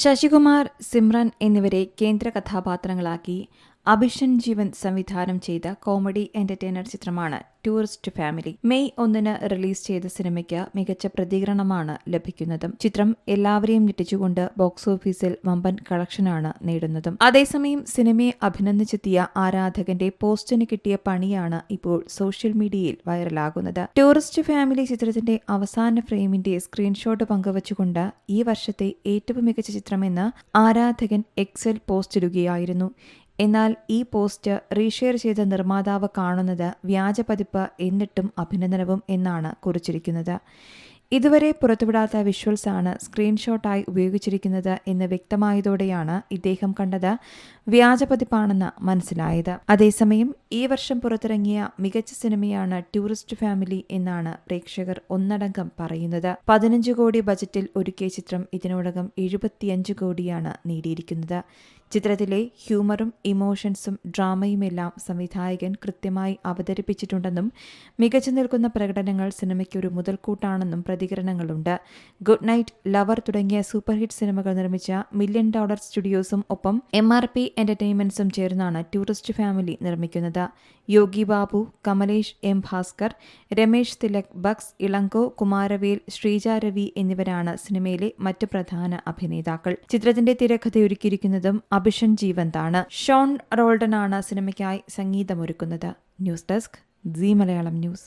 ശശികുമാർ സിമ്രൻ എന്നിവരെ കേന്ദ്ര കഥാപാത്രങ്ങളാക്കി അഭിഷൻ ജീവൻ സംവിധാനം ചെയ്ത കോമഡി എന്റർടൈനർ ചിത്രമാണ് ടൂറിസ്റ്റ് ഫാമിലി. മെയ് ഒന്നിന് റിലീസ് ചെയ്ത സിനിമയ്ക്ക് മികച്ച പ്രതികരണമാണ് ലഭിക്കുന്നതും. ചിത്രം എല്ലാവരെയും ഞെട്ടിച്ചുകൊണ്ട് ബോക്സ് ഓഫീസിൽ വമ്പൻ കളക്ഷനാണ് നേടുന്നതും. അതേസമയം സിനിമയെ അഭിനന്ദിച്ചെത്തിയ ആരാധകന്റെ പോസ്റ്റിന് കിട്ടിയ പണിയാണ് ഇപ്പോൾ സോഷ്യൽ മീഡിയയിൽ വൈറലാകുന്നത്. ടൂറിസ്റ്റ് ഫാമിലി ചിത്രത്തിന്റെ അവസാന ഫ്രെയിമിന്റെ സ്ക്രീൻഷോട്ട് പങ്കുവച്ചുകൊണ്ട് ഈ വർഷത്തെ ഏറ്റവും മികച്ച ചിത്രമെന്ന് ആരാധകൻ എക്സൽ പോസ്റ്റിടുകയായിരുന്നു. എന്നാൽ ഈ പോസ്റ്റ് റീഷെയർ ചെയ്ത നിർമ്മാതാവ് കാണുന്നത് വ്യാജപതിപ്പ് എന്നിട്ടും അഭിനന്ദനവും എന്നാണ് കുറിച്ചിരിക്കുന്നത്. ഇതുവരെ പുറത്തുവിടാത്ത വിഷ്വൽസ് ആണ് സ്ക്രീൻഷോട്ടായി ഉപയോഗിച്ചിരിക്കുന്നത് എന്ന് വ്യക്തമായതോടെയാണ് ഇദ്ദേഹം കണ്ടത് വ്യാജപതിപ്പാണെന്ന് മനസ്സിലായത്. അതേസമയം ഈ വർഷം പുറത്തിറങ്ങിയ മികച്ച സിനിമയാണ് ടൂറിസ്റ്റ് ഫാമിലി എന്നാണ് പ്രേക്ഷകർ ഒന്നടങ്കം പറയുന്നത്. പതിനഞ്ച് കോടി ബജറ്റിൽ ഒരുക്കിയ ചിത്രം ഇതിനോടകം എഴുപത്തിയഞ്ച് കോടിയാണ് നേടിയിരിക്കുന്നത്. ചിത്രത്തിലെ ഹ്യൂമറും ഇമോഷൻസും ഡ്രാമയുമെല്ലാം സംവിധായകൻ കൃത്യമായി അവതരിപ്പിച്ചിട്ടുണ്ടെന്നും മികച്ചു നിൽക്കുന്ന പ്രകടനങ്ങൾ സിനിമയ്ക്കൊരു മുതൽക്കൂട്ടാണെന്നും പ്രതികരണങ്ങളുണ്ട്. ഗുഡ് നൈറ്റ് ലവർ തുടങ്ങിയ സൂപ്പർ ഹിറ്റ് സിനിമകൾ നിർമ്മിച്ച മില്യൺ ഡോളർ സ്റ്റുഡിയോസും ഒപ്പം എം ആർ പി എന്റർടൈൻമെന്റ്സും ചേർന്നാണ് ടൂറിസ്റ്റ് ഫാമിലി നിർമ്മിക്കുന്നത്. യോഗി ബാബു കമലേഷ് എം ഭാസ്കർ രമേശ് തിലക് ബക്സ് ഇളങ്കോ കുമാരവേൽ ശ്രീജ രവി എന്നിവരാണ് സിനിമയിലെ മറ്റ് പ്രധാന അഭിനേതാക്കൾ. ചിത്രത്തിന്റെ തിരക്കഥയൊരുക്കിയിരിക്കുന്നതും അഭിഷൻ ജീവന്താണ്. ഷോൺ റോൾഡനാണ് സിനിമയ്ക്കായി സംഗീതമൊരുക്കുന്നത്. News desk Zee Malayalam news.